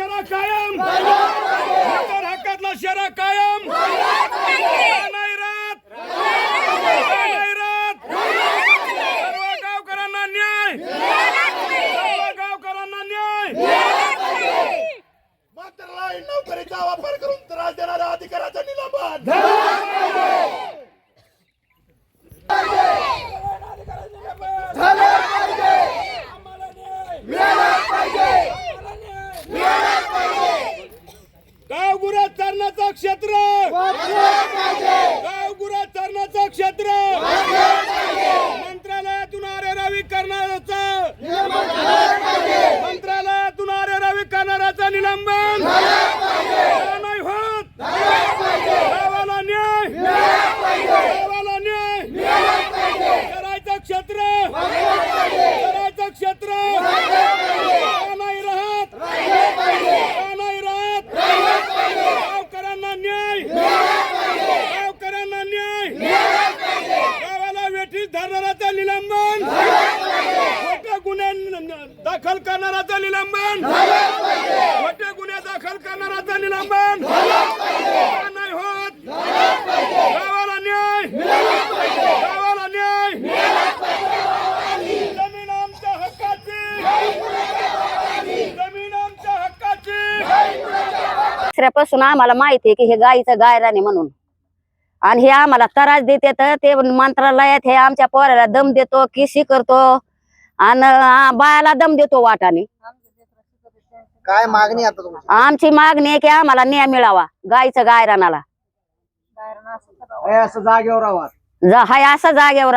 हक्कातला शेरा कायम इतर हक्कातला शेरा कायम का नाही राहत का नाही राहत सर्व गावकऱ्यांना न्याय सर्व गावकऱ्यांना न्याय मंत्रालय नोकरीचा वापर करून त्रास देणाऱ्या अधिकाऱ्याचं निलंबन गाव गुरा चरणाचं क्षेत्र गाव गुरा चरणाचं क्षेत्र मंत्रालयातून आरेरावी करणाऱ्याचं मंत्रालयातून आरेरावी करणाऱ्याचं निलंबन का नाही होत गावाला न्याय गावाला न्याय करायचं क्षेत्र करायचं क्षेत्र का नाही राहत का नाही राहत गावकऱ्यांना न्याय गावकऱ्यांना न्याय गावाला वेठीस धरणाराचं निलंबन खोटे गुन्हे न- न- दाखल करणाराचं निलंबन. खोटे गुन्हे दाखल करणाराचं निलंबन. नाही होत. गावाला न्याय. गावाला न्याय. जमीन आमच्या हक्काची. जमीन आमच्या हक्काची. दुसऱ्यापासून आम्हाला माहिती आहे की हे गायीचं गाय गायराने म्हणून. आणि हे आम्हाला त्रास देते तर ते मंत्रालयात हे आमच्या पोराला दम देतो किसी करतो. आणि आ, बायाला दम देतो वाटाने. काय मागणी आता तुमची? आमची मागणी आहे की आम्हाला न्याय मिळावा गाईचं गायरानाला हे असं जागेवर राहा. जा हाय असा जागेवर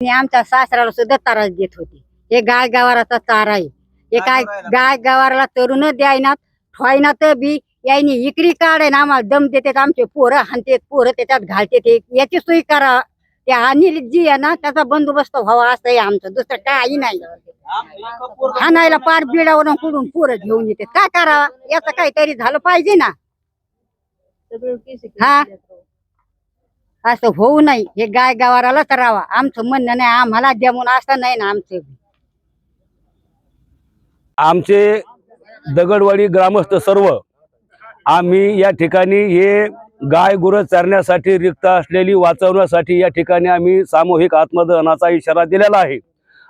मी आमच्या सासऱ्याला सुद्धा त्रास देत होती. हे गाय गावाराचा चारा आहे. हे काय गाय गावाराला तरुण द्यायना ठवायना तर बी यायनी इकरी काढाय ना आम्हाला दम देतात आमचे पोरं हाणतेत पोरं त्याच्यात घालते ते याची सोय करा. ते अनिल जी आहे ना त्याचा बंदोबस्त व्हावा असं आहे आमचं. दुसरं काही नाही. आणायला पार बिडावरून कुडून पोरं घेऊन येते. काय करावा? याचं काहीतरी झालं पाहिजे ना. हा? असं होऊ नाही. हे गाय गावारालाच राहावा. आमचं म्हणणं नाही आम्हाला जमून असं नाही ना आमचं. आमचे दगडवाडी ग्रामस्थ सर्व आम्ही या ठिकाणी हे गाय गुरं चरण्यासाठी रिक्त असलेली वाचवण्यासाठी या ठिकाणी आम्ही सामूहिक आत्मदहनाचा इशारा दिलेला आहे.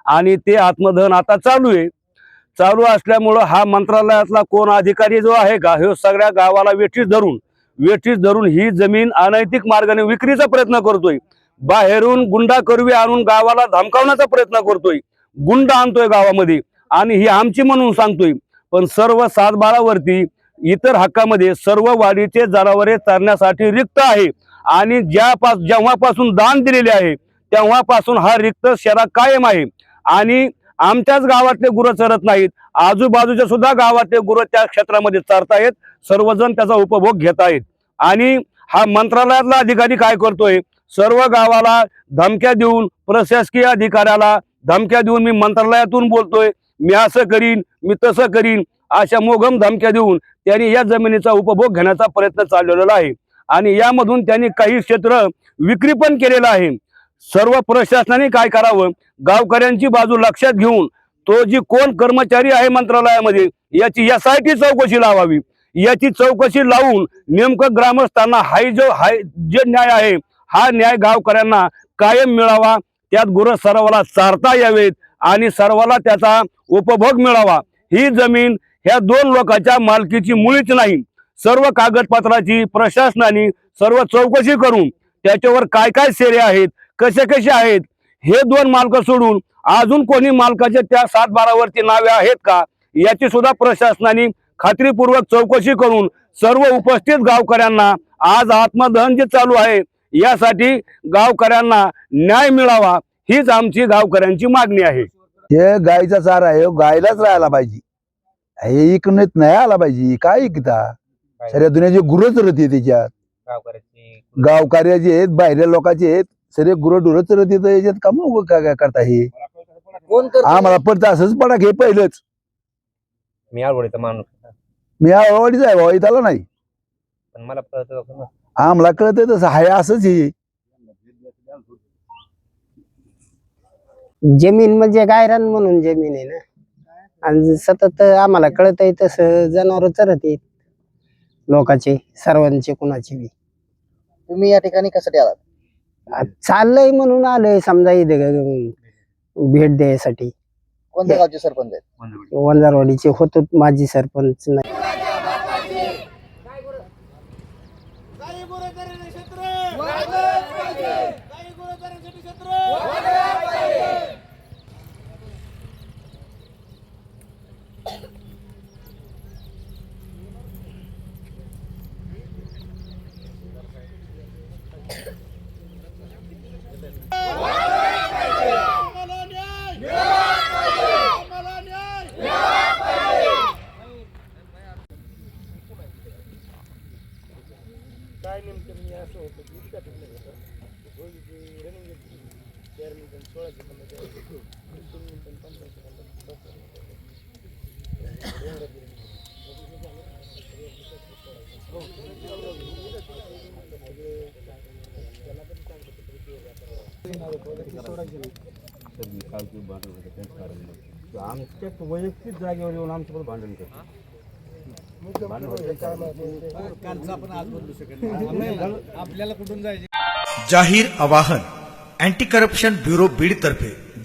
आणि ते आत्मदहन आता चालू आहे. चालू असल्यामुळं हा मंत्रालयातला कोण अधिकारी जो आहे का हे सगळ्या गावाला वेठीस धरून वेठीस धरून ही जमीन अनैतिक मार्गाने विक्रीचा प्रयत्न करतोय. बाहेरून गुंडा करवी आणून गावाला धमकावण्याचा प्रयत्न करतोय. गुंड आणतोय गावामध्ये. आणि ही आमची म्हणून सांगतोय. पण सर्व सातबारावरती इतर हक्कामध्ये सर्व वाडीचे जनावरे चरण्यासाठी रिक्त आहे. आणि ज्यापास जेव्हापासून दान दिलेले आहे तेव्हापासून हा रिक्त शेरा कायम आहे. आणि आमच्याच गावातले गुरं चरत नाहीत. आजूबाजूच्या सुद्धा गावातले गुरं त्या क्षेत्रामध्ये चरतायत. सर्वजण त्याचा उपभोग घेत आहेत आणि हा मंत्रालयातला अधिकारी काय करतोय? सर्व गावाला धमक्या देऊन प्रशासकीय अधिकाऱ्याला धमक्या देऊन मी मंत्रालयातून बोलतोय. मी असं करीन मी तसं करीन अशा मोघम धमक्या देऊन त्यांनी या जमिनीचा उपभोग घेण्याचा प्रयत्न चालवलेला आहे. आणि यामधून त्यांनी काही क्षेत्र विक्री पण केलेलं आहे. सर्व प्रशासनाने काय करावं? गावकऱ्यांची बाजू लक्षात घेऊन तो जी कोण कर्मचारी आहे मंत्रालयामध्ये याची एस आय टी चौकशी लावावी. याची चौकशी लावून नेमकं ग्रामस्थांना हाय जो हाय जे न्याय आहे हा न्याय गावकऱ्यांना कायम मिळावा. त्यात गुरं सर्वाला चारता यावेत आणि सर्वाला त्याचा उपभोग मिळावा. ही जमीन ह्या दोन लोकांच्या मालकीची मुळीच नाही. सर्व कागदपत्राची प्रशासनाने सर्व चौकशी करून त्याच्यावर काय काय सेरे आहेत कसे कसे आहेत हे दोन मालक सोडून अजून कोणी मालकाचे त्या सात बारावरती नावे आहेत का याची सुद्धा प्रशासनाने खात्रीपूर्वक चौकशी करून सर्व उपस्थित गावकऱ्यांना आज आत्मदहन जे चालू आहे यासाठी गावकऱ्यांना न्याय मिळावा हीच आमची गावकऱ्यांची मागणी आहे. हे गायचा चारा आहे हो, गायलाच राहायला पाहिजे. हे इकण्यात नाही आला पाहिजे काय इकता? सगळ्या दुनियाचे गुरच रती त्याच्यात गावकऱ्याचे. आहेत बाहेरच्या लोकांचे आहेत सगळे गुरं डुरच रती तर याच्यात. का मग काय काय करता हे? कोण करतो? आम्हाला पडतं असंच पडा हे पहिलंच. मी आवडीचा माणूस मी आवडीच आहे भाऊ इथं आला नाही. पण मला कळत आम्हाला कळत तसं आहे असंच हे. जमीन म्हणजे गायरान म्हणून जमीन आहे ना. आणि सतत आम्हाला कळत आहे तसं जनावर चरत येत लोकांचे सर्वांचे कुणाचे बी. तुम्ही या ठिकाणी कशासाठी आलात? आ, चाललंय म्हणून आलोय समजा इथे ग- भेट द्यायसाठी. कोणत्या गावचे सरपंच आहेत? वंजारवाडीचे होतो माजी सरपंच. नाही काय नेमकं मी असं होतं की इतका ठेवलं होतं रोजी रनिंग चार मिनिटं सोळा सेकंद चार मिनिटं पंधरा सेकंद आमच्या वैयक्तिक जागेवर येऊन भांडण आवाहन अँटी करप्शन ब्युरो बीड तर्फे।